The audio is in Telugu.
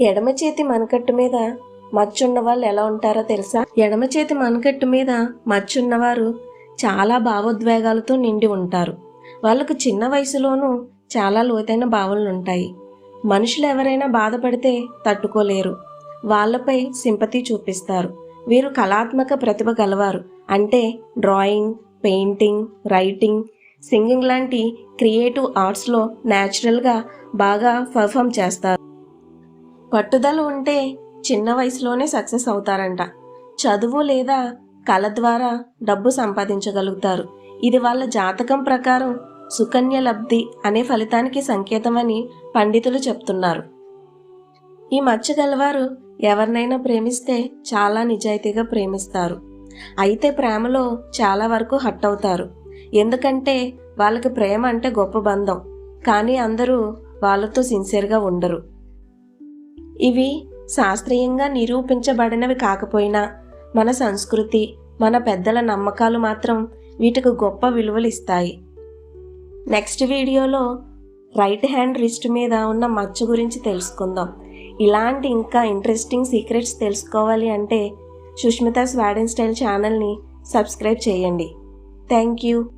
ఎడమ చేతి మనకట్టు మీద మచ్చున్న వాళ్ళు ఎలా ఉంటారో తెలుసా? ఎడమ చేతి మనకట్టు మీద మచ్చున్నవారు చాలా భావోద్వేగాలతో నిండి ఉంటారు. వాళ్ళకు చిన్న వయసులోనూ చాలా లోతైన భావనలు ఉంటాయి మనుషులు ఎవరైనా బాధపడితే తట్టుకోలేరు. వాళ్ళపై సింపతి చూపిస్తారు. వీరు కళాత్మక ప్రతిభ గలవారు. అంటే డ్రాయింగ్ పెయింటింగ్ రైటింగ్ సింగింగ్ లాంటి క్రియేటివ్ ఆర్ట్స్లో న్యాచురల్గా బాగా పర్ఫామ్ చేస్తారు. పట్టుదల ఉంటే చిన్న వయసులోనే సక్సెస్ అవుతారంట. చదువు లేదా కళ ద్వారా డబ్బు సంపాదించగలుగుతారు. ఇది వాళ్ళ జాతకం ప్రకారం సుకన్య లబ్ధి అనే ఫలితానికి సంకేతమని పండితులు చెప్తున్నారు. ఈ మచ్చ గలవారు ఎవరినైనా ప్రేమిస్తే చాలా నిజాయితీగా ప్రేమిస్తారు. అయితే ప్రేమలో చాలా వరకు హట్ అవుతారు. ఎందుకంటే వాళ్ళకి ప్రేమ అంటే గొప్ప బంధం. కానీ అందరూ వాళ్ళతో సిన్సియర్గా ఉండరు. ఇవి శాస్త్రీయంగా నిరూపించబడినవి కాకపోయినా మన సంస్కృతి మన పెద్దల నమ్మకాలు మాత్రం వీటికి గొప్ప విలువలు ఇస్తాయి నెక్స్ట్ వీడియోలో రైట్ హ్యాండ్ రిస్ట్ మీద ఉన్న మచ్చ గురించి తెలుసుకుందాం. ఇలాంటి ఇంకా ఇంట్రెస్టింగ్ సీక్రెట్స్ తెలుసుకోవాలి అంటే సుష్మిత స్వాడెన్ స్టైల్ ఛానల్ని సబ్స్క్రైబ్ చేయండి. Thank you.